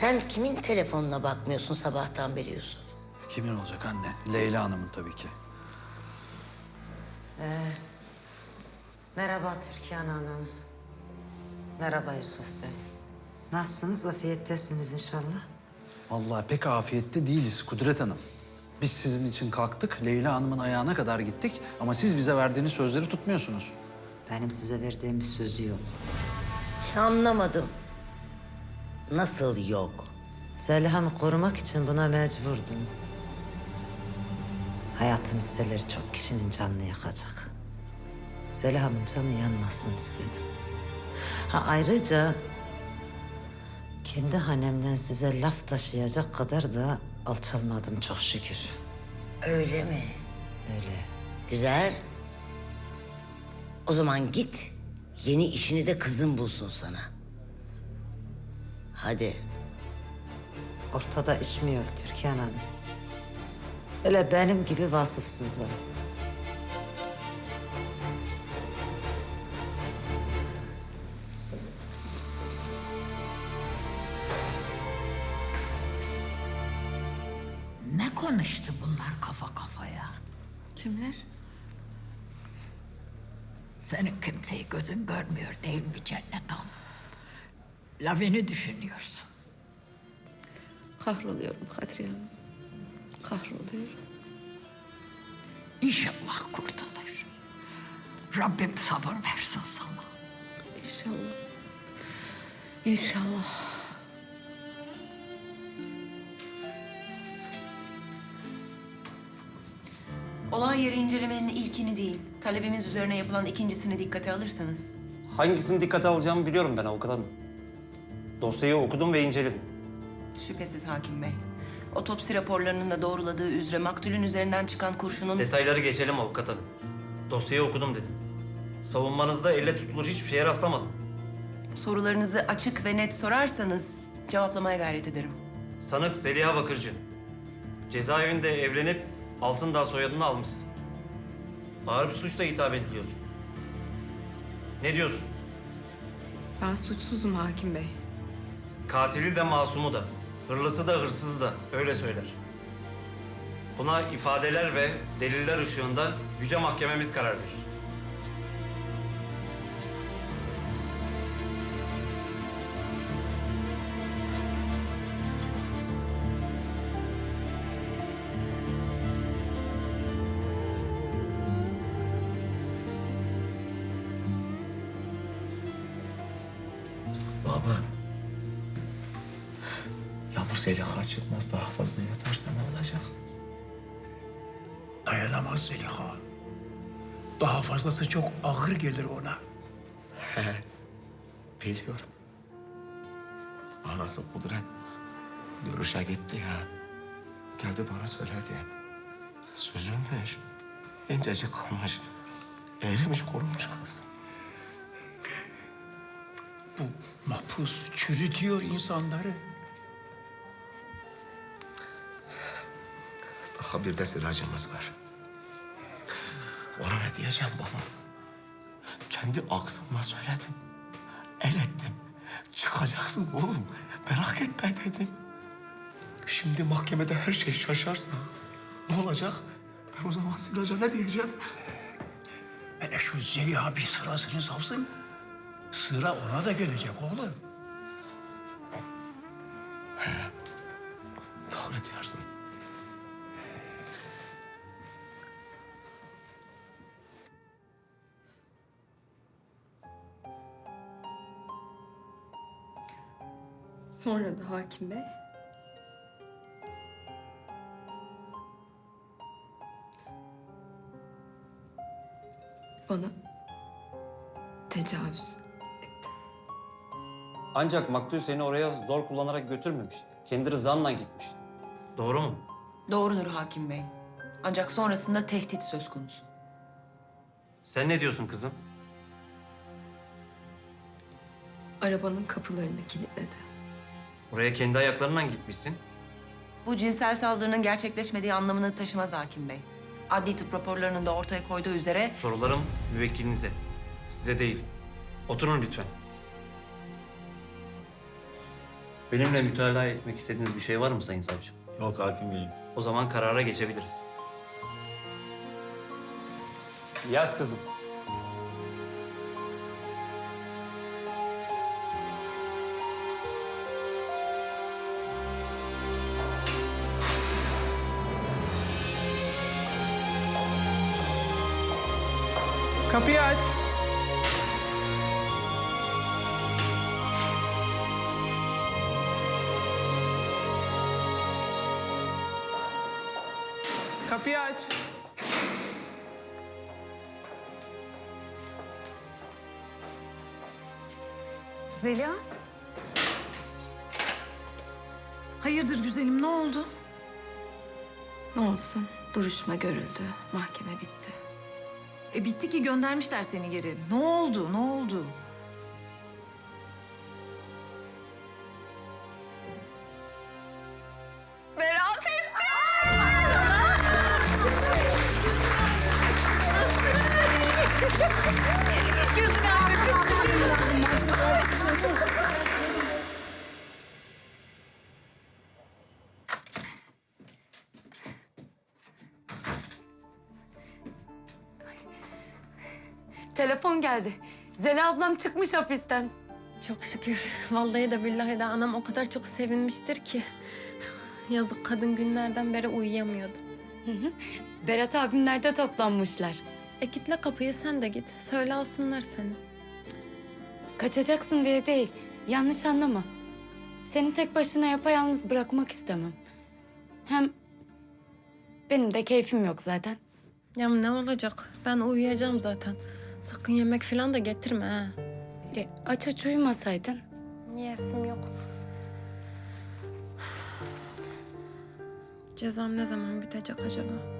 Sen kimin telefonuna bakmıyorsun sabahtan beri Yusuf? Kimin olacak anne? Leyla Hanım'ın tabii ki. Merhaba Türkan Hanım. Merhaba Yusuf Bey. Nasılsınız? Afiyettesiniz inşallah. Vallahi pek afiyette değiliz Kudret Hanım. Biz sizin için kalktık, Leyla Hanım'ın ayağına kadar gittik ama siz bize verdiğiniz sözleri tutmuyorsunuz. Benim size verdiğim bir sözü yok. Anlamadım. Nasıl yok? Zeliha'mı korumak için buna mecburdum. Hayatın hisseleri çok kişinin canını yakacak. Zeliha'mın canı yanmasın istedim. Ha ayrıca kendi hanemden size laf taşıyacak kadar da alçalmadım çok şükür. Öyle mi? Öyle. Güzel. O zaman git. Yeni işini de kızın bulsun sana. Hadi. Ortada iş mi yok Türkan Hanım? Hele benim gibi vasıfsızlar. Ne konuştu bunlar kafa kafaya? Kimler? Senin kimseyi gözün görmüyor değil mi Cennet Hanım? Lavini düşünüyorsun. Kahroluyorum Kadriye Hanım. Kahroluyorum. İnşallah kurtulur. Rabbim sabır versin sana. İnşallah. İnşallah. Olay yeri incelemenin ilkini değil, talebimiz üzerine yapılan ikincisini dikkate alırsanız. Hangisini dikkate alacağımı biliyorum ben avukat hanım. Dosyayı okudum ve inceledim. Şüphesiz hakim bey. Otopsi raporlarının da doğruladığı üzere maktulün üzerinden çıkan kurşunun... Detayları geçelim avukat hanım. Dosyayı okudum dedim. Savunmanızda elle tutulur hiçbir şeye rastlamadım. Sorularınızı açık ve net sorarsanız cevaplamaya gayret ederim. Sanık Zeliha Bakırcı. Cezaevinde evlenip Altındağ soyadını almışsın. Ağır bir suçla hitap ediliyorsun. Ne diyorsun? Ben suçsuzum hakim bey. Katili de masumu da, hırlısı da hırsızı da öyle söyler. Buna ifadeler ve deliller ışığında yüce mahkememiz karar verir. Bu Zeliha çıkmaz daha fazla yatarsa ne olacak? Dayanamaz Zeliha. Daha fazlası çok ağır gelir ona. He, biliyorum. Anası Kudret görüşe gitti ya. Geldi bana söyledi. Sözünmüş. İncecik kalmış. Erimiş kurumuş kız. Bu mahpus çürütüyor insanları. Daha bir de sıracımız var. Ona ne diyeceğim baba? Kendi aksımla söyledim. El ettim. Çıkacaksın oğlum. Merak etme dedim. Şimdi mahkemede her şey şaşarsa ne olacak? Ben o zaman Siraca ne diyeceğim? Hele şu Zeliha bir sırasını sapsın. Sıra ona da gelecek oğlum. Sonra da hakim bey. Bana tecavüz etti. Ancak maktul seni oraya zor kullanarak götürmemiş. Kendi rızanla gitmiş. Doğru mu? Doğrudur hakim bey. Ancak sonrasında tehdit söz konusu. Sen ne diyorsun kızım? Arabanın kapılarını kilitledi. Oraya kendi ayaklarınla gitmişsin. Bu cinsel saldırının gerçekleşmediği anlamını taşımaz hakim bey. Adli tıp raporlarının da ortaya koyduğu üzere Sorularım müvekkilinize. Size değil. Oturun lütfen. Benimle mütalaa etmek istediğiniz bir şey var mı Sayın Savcım? Yok hakim beyim. O zaman karara geçebiliriz. Yaz kızım. Kapıyı aç. Kapıyı aç. Zeliha? Hayırdır güzelim ne oldu? Ne olsun? Duruşma görüldü. Mahkeme bitti. E bitti ki göndermişler seni geri. Ne oldu ne oldu? Telefon geldi. Zeliha ablam çıkmış hapisten. Çok şükür. Vallahi de billahi de anam o kadar çok sevinmiştir ki. Yazık kadın günlerden beri uyuyamıyordu. Berat abimlerde toplanmışlar. E kitle kapıyı sen de git. Söyle alsınlar seni. Kaçacaksın diye değil. Yanlış anlama. Seni tek başına yapayalnız bırakmak istemem. Hem benim de keyfim yok zaten. Ya ne olacak? Ben uyuyacağım zaten. Sakın yemek falan da getirme ha. E, aç aç uyumasaydın. Niyesim yok. Cezam ne zaman bitecek acaba?